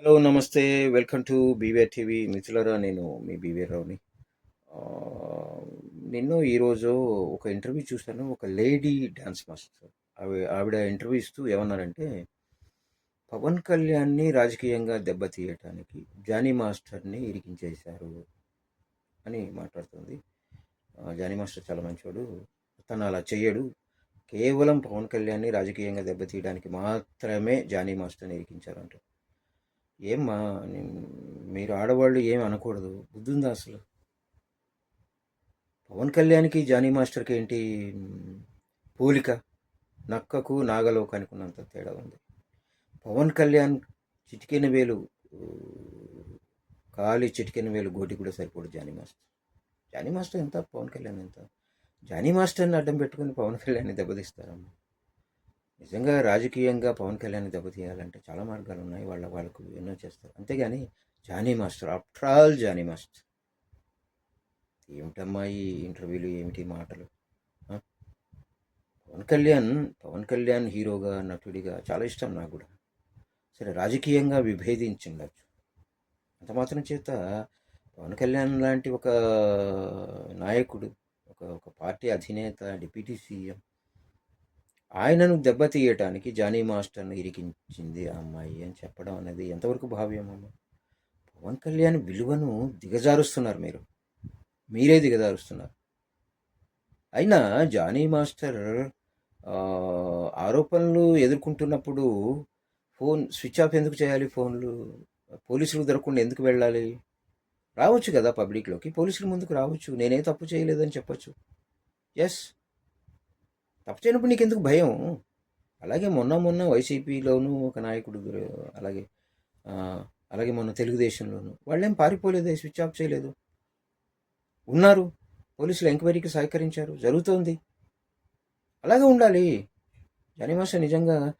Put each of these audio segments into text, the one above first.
Hello నమస్తే. Welcome to BVR TV మిథులరా నేను మీ బీవీఆర్ రావుని నిన్న ఈరోజు ఒక ఇంటర్వ్యూ చూశాను. ఒక లేడీ డ్యాన్స్ మాస్టర్ ఆవి ఆవిడ ఇంటర్వ్యూ ఇస్తూ ఏమన్నారంటే పవన్ కళ్యాణ్ని రాజకీయంగా దెబ్బతీయటానికి జానీ మాస్టర్ని ఇరికించేశారు అని మాట్లాడుతుంది. జానీ మాస్టర్ చాలా మంచివాడు తను అలా చెయ్యడు. కేవలం పవన్ కళ్యాణ్ని రాజకీయంగా దెబ్బతీయడానికి మాత్రమే జానీ మాస్టర్ని ఇరికించారంట. ఏమ్మా మీరు ఆడవాళ్ళు ఏం అనకూడదు. బుద్ధుందా అసలు? పవన్ కళ్యాణ్కి జానీ మాస్టర్కి ఏంటి పోలిక? నక్కకు నాగలోకానికి ఉన్నంత తేడా ఉంది. పవన్ కళ్యాణ్ చిటికెన వేలు కాలి చిటికెన వేలు గోటి కూడా సరిపోడు జానీ మాస్టర్. జానీ మాస్టర్ ఎంత? పవన్ కళ్యాణ్ ఎంత? జానీ మాస్టర్ని అడ్డం పెట్టుకుని పవన్ కళ్యాణ్ని దెబ్బతీస్తారమ్మా. నిజంగా రాజకీయంగా పవన్ కళ్యాణ్ దెబ్బతీయాలంటే చాలా మార్గాలు ఉన్నాయి. వాళ్ళ వాళ్ళకు ఎన్నో చేస్తారు. అంతేగాని Jani master after all Jani master. ఏమిటమ్మా ఈ ఇంటర్వ్యూలు ఏమిటి మాటలు? పవన్ కళ్యాణ్ పవన్ కళ్యాణ్ హీరోగా నటుడిగా చాలా ఇష్టం నాకు కూడా. సరే రాజకీయంగా విభేదించుండొచ్చు. అంత మాత్రం చేత పవన్ కళ్యాణ్ లాంటి ఒక నాయకుడు ఒక ఒక పార్టీ అధినేత డిప్యూటీ సీఎం ఆయనను దెబ్బతీయటానికి జానీ మాస్టర్ను ఇరికించింది ఆ అమ్మాయి అని చెప్పడం అనేది ఎంతవరకు భావ్యం అమ్మ? పవన్ కళ్యాణ్ విలువను దిగజారుస్తున్నారు మీరు. మీరే దిగజారుస్తున్నారు. అయినా జానీ మాస్టర్ ఆరోపణలు ఎదుర్కొంటున్నప్పుడు ఫోన్ స్విచ్ ఆఫ్ ఎందుకు చేయాలి ఫోన్లు? పోలీసులు దొరకకుండా ఎందుకు వెళ్ళాలి? రావచ్చు కదా పబ్లిక్లోకి పోలీసుల ముందుకు రావచ్చు. నేనే తప్పు చేయలేదని చెప్పచ్చు. ఎస్. తప్పు చేయనప్పుడు నీకెందుకు భయం? అలాగే మొన్న మొన్న వైసీపీలోనూ ఒక నాయకుడు అలాగే అలాగే మొన్న తెలుగుదేశంలోనూ వాళ్ళేం పారిపోలేదు స్విచ్ ఆఫ్ చేయలేదు. ఉన్నారు. పోలీసులు ఎంక్వైరీకి సహకరించారు. జరుగుతోంది. అలాగే ఉండాలి. జనిమాస నిజంగా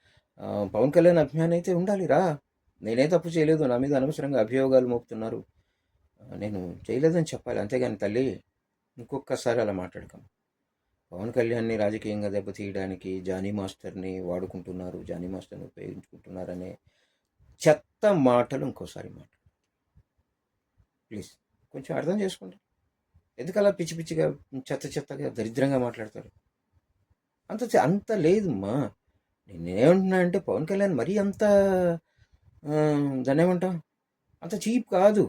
పవన్ కళ్యాణ్ అభిమాని అయితే ఉండాలి. రా. నేనే తప్పు చేయలేదు. నా మీద అనవసరంగా అభియోగాలు మోపుతున్నారు. నేను చేయలేదని చెప్పాలి. అంతేగాని తల్లి ఇంకొకసారి అలా మాట్లాడకం పవన్ కళ్యాణ్ని రాజకీయంగా దెబ్బతీయడానికి జానీ మాస్టర్ని వాడుకుంటున్నారు జానీ మాస్టర్ని ఉపయోగించుకుంటున్నారనే చెత్త మాటలు ఇంకోసారి మాట ప్లీజ్ కొంచెం అర్థం చేసుకోండి. ఎందుకలా పిచ్చి పిచ్చిగా చెత్త చెత్తగా దరిద్రంగా మాట్లాడతారు? అంత అంత లేదమ్మా. నేనేమంటున్నా అంటే పవన్ కళ్యాణ్ మరీ అంత దాన్ని ఏమంటాం అంత చీప్ కాదు.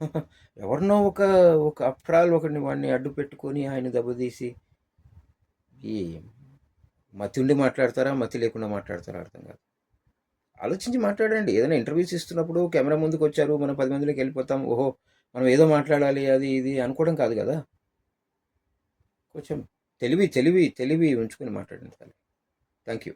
ఎవరినో ఒక ఒక అప్రాల్ ఒకడిని వాడిని అడ్డు పెట్టుకొని ఆయన దెబ్బతీసి ఈ మతి ఉండి మాట్లాడతారా మతి లేకుండా మాట్లాడతారా అర్థం కాదు. ఆలోచించి మాట్లాడండి. ఏదైనా ఇంటర్వ్యూస్ ఇస్తున్నప్పుడు కెమెరా ముందుకు వచ్చారు మనం పది మందిలోకి వెళ్ళిపోతాం ఓహో మనం ఏదో మాట్లాడాలి అది ఇది అనుకోవడం కాదు కదా. కొంచెం తెలివి తెలివి తెలివి ఉంచుకొని మాట్లాడండి థ్యాంక్ యూ